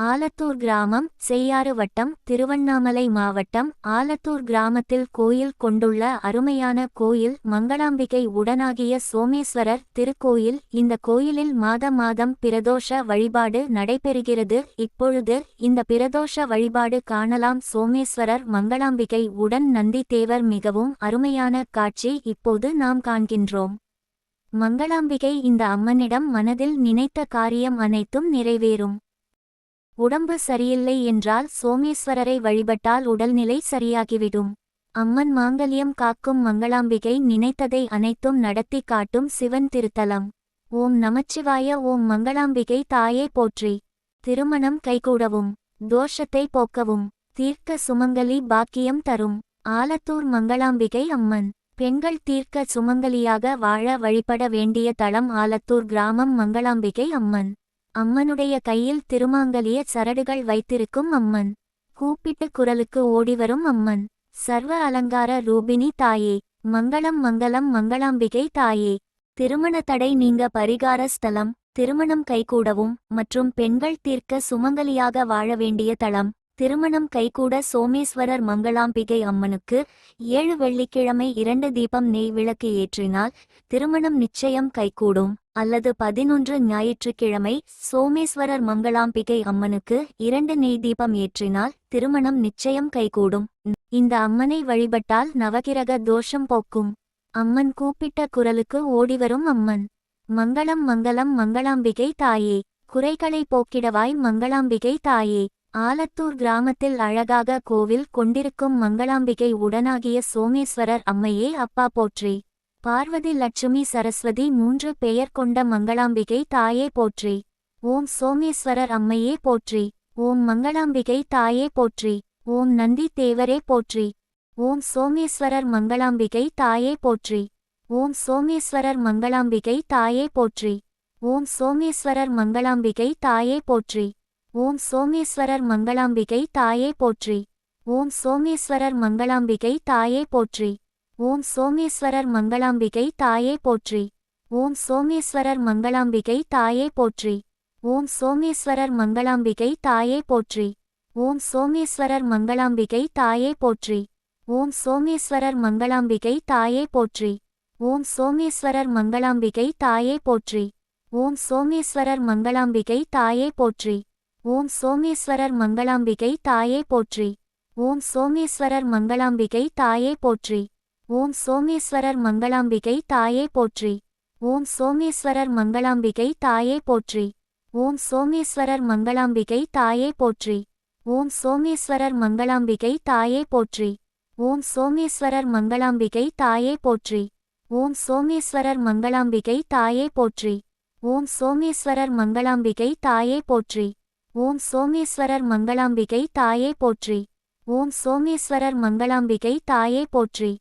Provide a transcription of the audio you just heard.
ஆலத்தூர் கிராமம் செய்யாறு வட்டம் திருவண்ணாமலை மாவட்டம் ஆலத்தூர் கிராமத்தில் கோயில் கொண்டுள்ள அருமையான கோயில் மங்களாம்பிகை உடனாகிய சோமேஸ்வரர் திருக்கோயில். இந்த கோயிலில் மாத மாதம் பிரதோஷ வழிபாடு நடைபெறுகிறது. இப்பொழுது இந்த பிரதோஷ வழிபாடு காணலாம். சோமேஸ்வரர் மங்களாம்பிகை உடன் நந்தி தேவர் மிகவும் அருமையான காட்சி இப்போது நாம் காண்கின்றோம். மங்களாம்பிகை இந்த அம்மனிடம் மனதில் நினைத்த காரியம் அனைத்தும் நிறைவேறும். உடம்பு சரியில்லை என்றால் சோமேஸ்வரரை வழிபட்டால் உடல்நிலை சரியாகிவிடும். அம்மன் மாங்கல்யம் காக்கும் மங்களாம்பிகை நினைத்ததை அனைத்தும் நடத்தி காட்டும் சிவன் திருத்தலம். ஓம் நமச்சிவாய ஓம் மங்களாம்பிகை தாயே போற்றி. திருமணம் கைகூடவும் தோஷத்தை போக்கவும் தீர்க்க சுமங்கலி பாக்கியம் தரும். ஆலத்தூர் மங்களாம்பிகை அம்மன். பெண்கள் தீர்க்க சுமங்கலியாக வாழ வழிபட வேண்டிய தளம் ஆலத்தூர் கிராமம் மங்களாம்பிகை அம்மன். அம்மனுடைய கையில் திருமாங்கலிய சரடுகள் வைத்திருக்கும் அம்மன். கூப்பிட்டு குரலுக்கு ஓடிவரும் அம்மன். சர்வ அலங்கார ரூபினி தாயே மங்களம் மங்களம் மங்களாம்பிகை தாயே. திருமண தடை நீங்க பரிகார ஸ்தலம் திருமணம் கைகூடவும் மற்றும் பெண்கள் தீர்க்க சுமங்கலியாக வாழ வேண்டிய தளம். திருமணம் கைகூட சோமேஸ்வரர் மங்களாம்பிகை அம்மனுக்கு ஏழு வெள்ளிக்கிழமை இரண்டு தீபம் நெய் விளக்கு ஏற்றினால் திருமணம் நிச்சயம் கைகூடும். அல்லது பதினொன்று ஞாயிற்றுக்கிழமை சோமேஸ்வரர் மங்களாம்பிகை அம்மனுக்கு இரண்டு நெய் தீபம் ஏற்றினால் திருமணம் நிச்சயம் கைகூடும். இந்த அம்மனை வழிபட்டால் நவகிரக தோஷம் போக்கும். அம்மன் கூப்பிட்ட குரலுக்கு ஓடிவரும் அம்மன். மங்களம் மங்களம் மங்களாம்பிகை தாயே. குறைகளை போக்கிடவாய் மங்களாம்பிகை தாயே. ஆலத்தூர் கிராமத்தில் அழகாக கோவில் கொண்டிருக்கும் மங்களாம்பிகை உடனாகிய சோமேஸ்வரர் அம்மையே அப்பா போற்றி. பார்வதி லட்சுமி சரஸ்வதி மூன்று பெயர் கொண்ட மங்களாம்பிகை தாயே போற்றி. ஓம் சோமேஸ்வரர் அம்மையே போற்றி. ஓம் மங்களாம்பிகை தாயே போற்றி. ஓம் நந்தி தேவரே போற்றி. ஓம் சோமேஸ்வரர் மங்களாம்பிகை தாயே போற்றி. ஓம் சோமேஸ்வரர் மங்களாம்பிகை தாயே போற்றி. ஓம் சோமேஸ்வரர் மங்களாம்பிகை தாயே போற்றி. ஓம் சோமேஸ்வரர் மங்களாம்பிகை தாயே போற்றி. ஓம் சோமேஸ்வரர் மங்களாம்பிகை தாயே போற்றி. ஓம் சோமேஸ்வரர் மங்களாம்பிகை தாயே போற்றி. ஓம் சோமேஸ்வரர் மங்களாம்பிகை தாயே போற்றி. ஓம் சோமேஸ்வரர் மங்களாம்பிகை தாயே போற்றி. ஓம் சோமேஸ்வரர் மங்களாம்பிகை தாயே போற்றி. ஓம் சோமேஸ்வரர் மங்களாம்பிகை தாயே போற்றி. ஓம் சோமேஸ்வரர் மங்களாம்பிகை தாயே போற்றி. ஓம் சோமேஸ்வரர் மங்களாம்பிகை தாயே போற்றி. ஓம் சோமேஸ்வரர் மங்களாம்பிகை தாயே போற்றி. ஓம் சோமேஸ்வரர் மங்களாம்பிகை தாயே போற்றி. ஓம் சோமேஸ்வரர் மங்களாம்பிகை தாயே போற்றி. ஓம் சோமேஸ்வரர் மங்களாம்பிகை தாயே போற்றி. ஓம் சோமேஸ்வரர் மங்களாம்பிகை தாயே போற்றி. ஓம் சோமேஸ்வரர் மங்களாம்பிகை தாயே போற்றி. ஓம் சோமேஸ்வரர் மங்களாம்பிகை தாயே போற்றி. ஓம் சோமேஸ்வரர் மங்களாம்பிகை தாயே போற்றி. ஓம் சோமேஸ்வரர் மங்களாம்பிகை தாயே போற்றி. ஓம் சோமேஸ்வரர் மங்களாம்பிகை தாயே போற்றி. ஓம் சோமேஸ்வரர் மங்களாம்பிகை தாயே போற்றி.